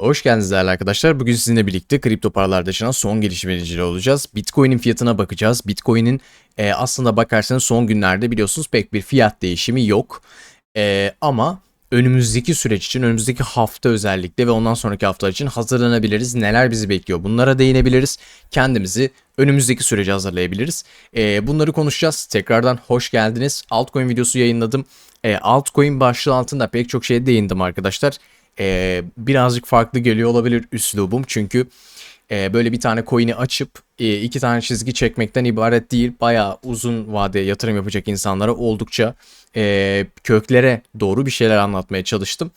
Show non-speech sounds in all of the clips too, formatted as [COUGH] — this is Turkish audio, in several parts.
Hoş geldiniz değerli arkadaşlar. Bugün sizinle birlikte kripto paralar dışına son gelişmeleri olacağız. Bitcoin'in fiyatına bakacağız. Bitcoin'in e, aslında bakarsanız son günlerde biliyorsunuz pek bir fiyat değişimi yok. E, ama önümüzdeki süreç için, önümüzdeki hafta özellikle ve ondan sonraki haftalar için hazırlanabiliriz. Neler bizi bekliyor bunlara değinebiliriz. Kendimizi önümüzdeki sürece hazırlayabiliriz. E, bunları konuşacağız. Tekrardan hoş geldiniz. Altcoin videosu yayınladım. E, altcoin başlığı altında pek çok şeye değindim arkadaşlar e, birazcık farklı geliyor olabilir üslubum. Çünkü e, böyle bir tane coin'i açıp e, iki tane çizgi çekmekten ibaret değil. Bayağı uzun vade yatırım yapacak insanlara oldukça e, köklere doğru bir şeyler anlatmaya çalıştım.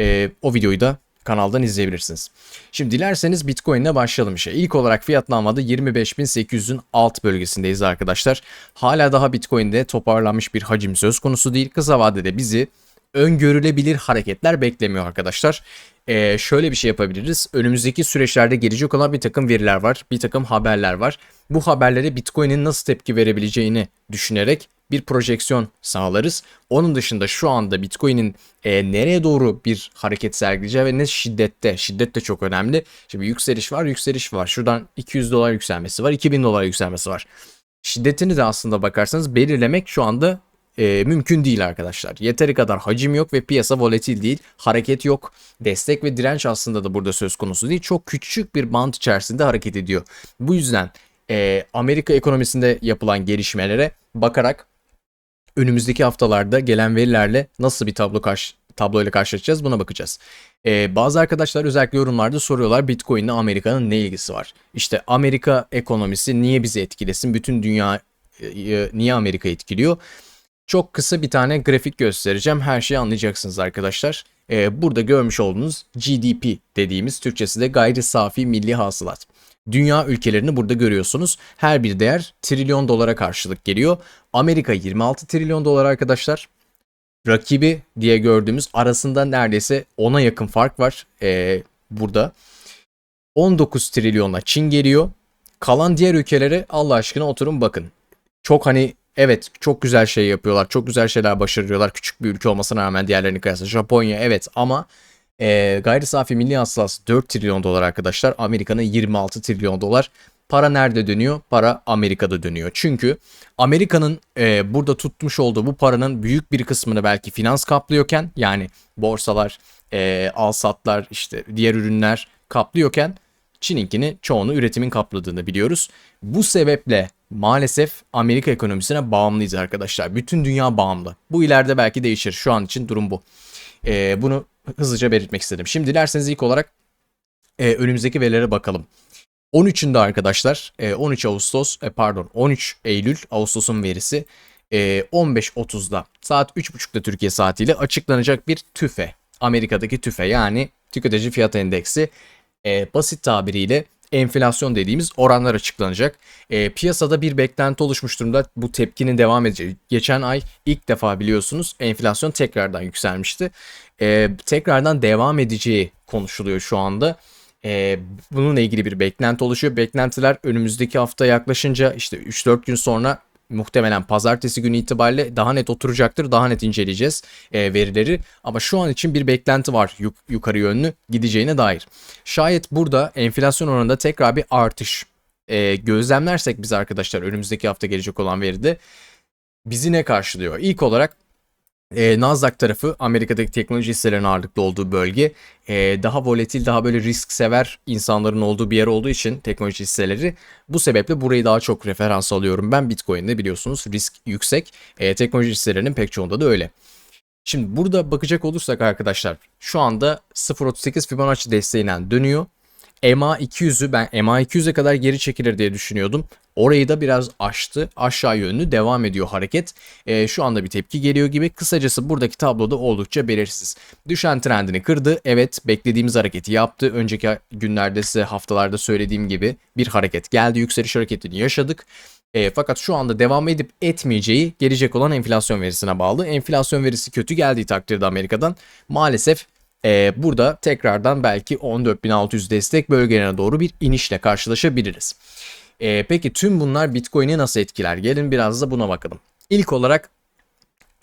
E, o videoyu da kanaldan izleyebilirsiniz. Şimdi dilerseniz Bitcoin ile başlayalım işe. İlk olarak fiyatlamada 25.800'ün alt bölgesindeyiz arkadaşlar. Hala daha Bitcoin'de toparlanmış bir hacim söz konusu değil. Kısa vadede bizi öngörülebilir hareketler beklemiyor arkadaşlar. Ee, şöyle bir şey yapabiliriz. Önümüzdeki süreçlerde gelecek olan bir takım veriler var. Bir takım haberler var. Bu haberlere Bitcoin'in nasıl tepki verebileceğini düşünerek bir projeksiyon sağlarız. Onun dışında şu anda Bitcoin'in e, nereye doğru bir hareket sergileyeceği ve ne şiddette, şiddet de çok önemli. Şimdi yükseliş var, yükseliş var. Şuradan 200 dolar yükselmesi var, 2000 dolar yükselmesi var. Şiddetini de aslında bakarsanız belirlemek şu anda e, mümkün değil arkadaşlar. Yeteri kadar hacim yok ve piyasa volatil değil. Hareket yok. Destek ve direnç aslında da burada söz konusu değil. Çok küçük bir band içerisinde hareket ediyor. Bu yüzden e, Amerika ekonomisinde yapılan gelişmelere bakarak önümüzdeki haftalarda gelen verilerle nasıl bir tablo karşı tabloyla karşılaşacağız buna bakacağız. Ee, bazı arkadaşlar özellikle yorumlarda soruyorlar Bitcoin ile Amerika'nın ne ilgisi var? İşte Amerika ekonomisi niye bizi etkilesin? Bütün dünya e, niye Amerika etkiliyor? Çok kısa bir tane grafik göstereceğim. Her şeyi anlayacaksınız arkadaşlar. Ee, burada görmüş olduğunuz GDP dediğimiz Türkçesi de gayri safi milli hasılat. Dünya ülkelerini burada görüyorsunuz. Her bir değer trilyon dolara karşılık geliyor. Amerika 26 trilyon dolar arkadaşlar. Rakibi diye gördüğümüz arasında neredeyse 10'a yakın fark var ee, burada. 19 trilyonla Çin geliyor. Kalan diğer ülkelere Allah aşkına oturun bakın. Çok hani Evet çok güzel şey yapıyorlar. Çok güzel şeyler başarıyorlar. Küçük bir ülke olmasına rağmen diğerlerini kıyasla. Japonya evet ama e, gayri safi milli hasılası 4 trilyon dolar arkadaşlar. Amerika'nın 26 trilyon dolar. Para nerede dönüyor? Para Amerika'da dönüyor. Çünkü Amerika'nın e, burada tutmuş olduğu bu paranın büyük bir kısmını belki finans kaplıyorken yani borsalar, e, al satlar, işte diğer ürünler kaplıyorken Çin'inkini çoğunu üretimin kapladığını biliyoruz. Bu sebeple maalesef Amerika ekonomisine bağımlıyız arkadaşlar. Bütün dünya bağımlı. Bu ileride belki değişir. Şu an için durum bu. Ee, bunu hızlıca belirtmek istedim. Şimdi dilerseniz ilk olarak e, önümüzdeki verilere bakalım. 13'ünde arkadaşlar 13 e, Ağustos e, pardon 13 Eylül Ağustos'un verisi 15.30'da saat 3.30'da Türkiye saatiyle açıklanacak bir TÜFE. Amerika'daki TÜFE yani tüketici fiyat endeksi basit tabiriyle enflasyon dediğimiz oranlar açıklanacak. E, piyasada bir beklenti oluşmuş durumda bu tepkinin devam edeceği. Geçen ay ilk defa biliyorsunuz enflasyon tekrardan yükselmişti. E, tekrardan devam edeceği konuşuluyor şu anda. E, bununla ilgili bir beklenti oluşuyor. Beklentiler önümüzdeki hafta yaklaşınca işte 3-4 gün sonra muhtemelen pazartesi günü itibariyle daha net oturacaktır. Daha net inceleyeceğiz e, verileri. Ama şu an için bir beklenti var yuk yukarı yönlü gideceğine dair. Şayet burada enflasyon oranında tekrar bir artış e, gözlemlersek biz arkadaşlar önümüzdeki hafta gelecek olan veride bizi ne karşılıyor? İlk olarak e, Nasdaq tarafı Amerika'daki teknoloji hisselerinin ağırlıklı olduğu bölge e, daha volatil daha böyle risk sever insanların olduğu bir yer olduğu için teknoloji hisseleri bu sebeple burayı daha çok referans alıyorum ben Bitcoin'de biliyorsunuz risk yüksek e, teknoloji hisselerinin pek çoğunda da öyle. Şimdi burada bakacak olursak arkadaşlar şu anda 0.38 Fibonacci desteğinden dönüyor. MA 200'ü ben MA 200'e kadar geri çekilir diye düşünüyordum. Orayı da biraz aştı. Aşağı yönlü devam ediyor hareket. E, şu anda bir tepki geliyor gibi. Kısacası buradaki tabloda oldukça belirsiz. Düşen trendini kırdı. Evet beklediğimiz hareketi yaptı. Önceki günlerde size haftalarda söylediğim gibi bir hareket geldi. Yükseliş hareketini yaşadık. E, fakat şu anda devam edip etmeyeceği gelecek olan enflasyon verisine bağlı. Enflasyon verisi kötü geldiği takdirde Amerika'dan maalesef e, burada tekrardan belki 14.600 destek bölgelerine doğru bir inişle karşılaşabiliriz. E, peki tüm bunlar Bitcoin'i nasıl etkiler? Gelin biraz da buna bakalım. İlk olarak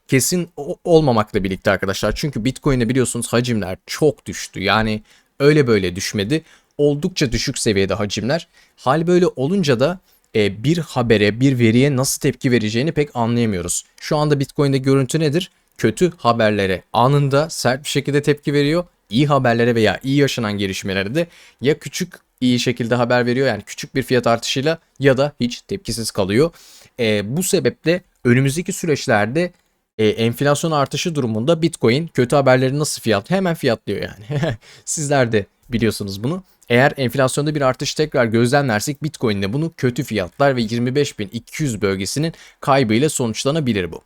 kesin olmamakla birlikte arkadaşlar. Çünkü Bitcoin'de biliyorsunuz hacimler çok düştü. Yani öyle böyle düşmedi. Oldukça düşük seviyede hacimler. Hal böyle olunca da e, bir habere, bir veriye nasıl tepki vereceğini pek anlayamıyoruz. Şu anda Bitcoin'de görüntü nedir? Kötü haberlere anında sert bir şekilde tepki veriyor. İyi haberlere veya iyi yaşanan gelişmelere de ya küçük iyi şekilde haber veriyor yani küçük bir fiyat artışıyla ya da hiç tepkisiz kalıyor. E, bu sebeple önümüzdeki süreçlerde e, enflasyon artışı durumunda Bitcoin kötü haberleri nasıl fiyat hemen fiyatlıyor yani. [LAUGHS] Sizler de biliyorsunuz bunu. Eğer enflasyonda bir artış tekrar gözlemlersek Bitcoin'de bunu kötü fiyatlar ve 25.200 bölgesinin kaybıyla sonuçlanabilir bu.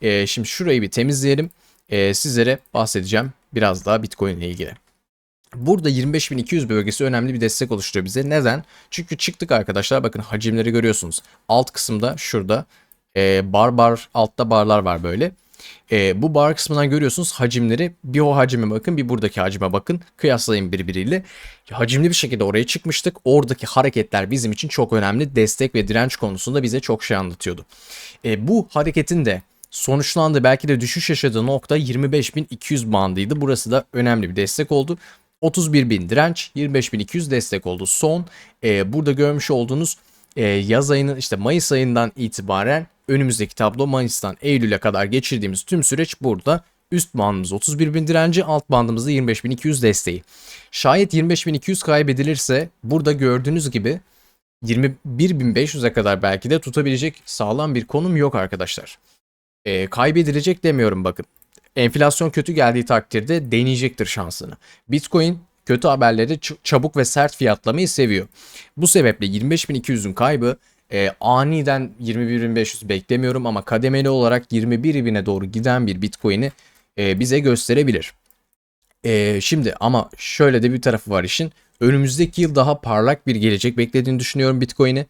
E, şimdi şurayı bir temizleyelim. E, sizlere bahsedeceğim biraz daha Bitcoin ile ilgili. Burada 25.200 bölgesi önemli bir destek oluşturuyor bize. Neden? Çünkü çıktık arkadaşlar. Bakın hacimleri görüyorsunuz. Alt kısımda şurada e, bar bar altta barlar var böyle. E, bu bar kısmından görüyorsunuz hacimleri. Bir o hacime bakın bir buradaki hacime bakın. Kıyaslayın birbiriyle. Hacimli bir şekilde oraya çıkmıştık. Oradaki hareketler bizim için çok önemli. Destek ve direnç konusunda bize çok şey anlatıyordu. E, bu hareketin de sonuçlandı. Belki de düşüş yaşadığı nokta 25.200 bandıydı. Burası da önemli bir destek oldu. 31.000 direnç, 25.200 destek oldu. Son e, burada görmüş olduğunuz e, yaz ayının işte Mayıs ayından itibaren önümüzdeki tablo Mayıs'tan Eylül'e kadar geçirdiğimiz tüm süreç burada. Üst bandımız 31.000 direnci, alt bandımızda 25.200 desteği. Şayet 25.200 kaybedilirse burada gördüğünüz gibi 21.500'e kadar belki de tutabilecek sağlam bir konum yok arkadaşlar. E, kaybedilecek demiyorum bakın. Enflasyon kötü geldiği takdirde deneyecektir şansını. Bitcoin kötü haberleri çabuk ve sert fiyatlamayı seviyor. Bu sebeple 25.200'ün kaybı e, aniden 21.500 beklemiyorum ama kademeli olarak 21.000'e doğru giden bir Bitcoin'i e, bize gösterebilir. E, şimdi ama şöyle de bir tarafı var işin. Önümüzdeki yıl daha parlak bir gelecek beklediğini düşünüyorum Bitcoin'i.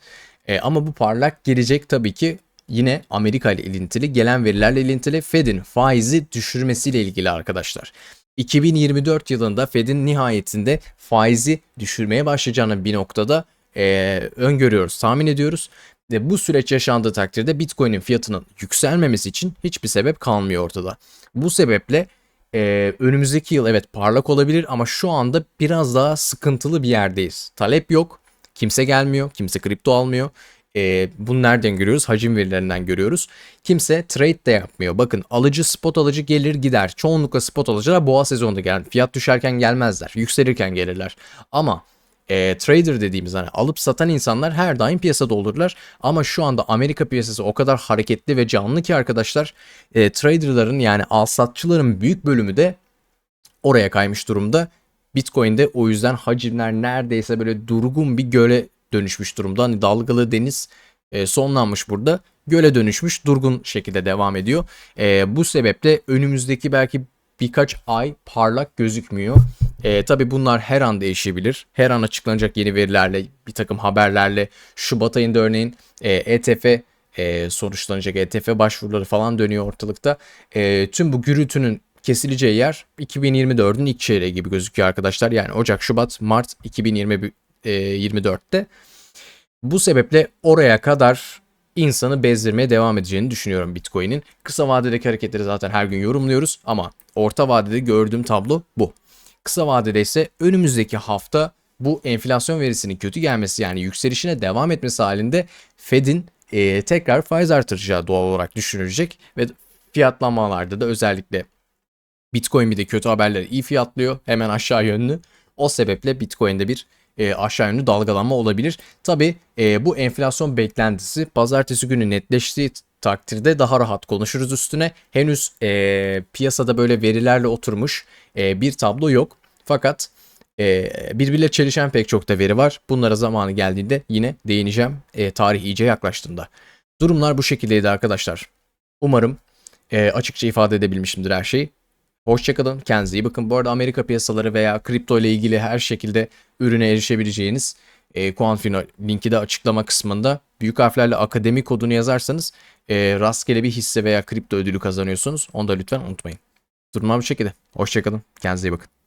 E, ama bu parlak gelecek tabii ki yine Amerika ile ilintili, gelen verilerle ilintili Fed'in faizi düşürmesiyle ilgili arkadaşlar. 2024 yılında Fed'in nihayetinde faizi düşürmeye başlayacağını bir noktada e, öngörüyoruz, tahmin ediyoruz. Ve bu süreç yaşandığı takdirde Bitcoin'in fiyatının yükselmemesi için hiçbir sebep kalmıyor ortada. Bu sebeple e, önümüzdeki yıl evet parlak olabilir ama şu anda biraz daha sıkıntılı bir yerdeyiz. Talep yok, kimse gelmiyor, kimse kripto almıyor. E, bunu nereden görüyoruz? Hacim verilerinden görüyoruz. Kimse trade de yapmıyor. Bakın alıcı spot alıcı gelir gider. Çoğunlukla spot alıcılar boğa sezonunda gelir. Fiyat düşerken gelmezler. Yükselirken gelirler. Ama e, trader dediğimiz hani alıp satan insanlar her daim piyasada olurlar. Ama şu anda Amerika piyasası o kadar hareketli ve canlı ki arkadaşlar e, traderların yani al satçıların büyük bölümü de oraya kaymış durumda. Bitcoin'de o yüzden hacimler neredeyse böyle durgun bir göle dönüşmüş durumda. Hani dalgalı deniz e, sonlanmış burada. Göle dönüşmüş durgun şekilde devam ediyor. E, bu sebeple önümüzdeki belki birkaç ay parlak gözükmüyor. E, tabii bunlar her an değişebilir. Her an açıklanacak yeni verilerle, bir takım haberlerle. Şubat ayında örneğin e, ETF e, sonuçlanacak ETF başvuruları falan dönüyor ortalıkta. E, tüm bu gürültünün kesileceği yer 2024'ün ilk çeyreği gibi gözüküyor arkadaşlar. Yani Ocak, Şubat, Mart 2024'te. Bu sebeple oraya kadar insanı bezdirmeye devam edeceğini düşünüyorum Bitcoin'in. Kısa vadedeki hareketleri zaten her gün yorumluyoruz ama orta vadede gördüğüm tablo bu. Kısa vadede ise önümüzdeki hafta bu enflasyon verisinin kötü gelmesi yani yükselişine devam etmesi halinde Fed'in e, tekrar faiz artıracağı doğal olarak düşünülecek ve fiyatlanmalarda da özellikle Bitcoin bir de kötü haberleri iyi fiyatlıyor hemen aşağı yönlü. O sebeple Bitcoin'de bir e, aşağı yönlü dalgalanma olabilir. Tabi e, bu enflasyon beklentisi pazartesi günü netleştiği takdirde daha rahat konuşuruz üstüne. Henüz e, piyasada böyle verilerle oturmuş e, bir tablo yok. Fakat e, birbiriyle çelişen pek çok da veri var. Bunlara zamanı geldiğinde yine değineceğim e, tarih iyice yaklaştığında. Durumlar bu şekildeydi arkadaşlar. Umarım e, açıkça ifade edebilmişimdir her şeyi. Hoşçakalın. Kendinize iyi bakın. Bu arada Amerika piyasaları veya kripto ile ilgili her şekilde ürüne erişebileceğiniz e, Coinfino linki de açıklama kısmında büyük harflerle akademi kodunu yazarsanız e, rastgele bir hisse veya kripto ödülü kazanıyorsunuz. Onu da lütfen unutmayın. Durumlar bu şekilde. Hoşçakalın. Kendinize iyi bakın.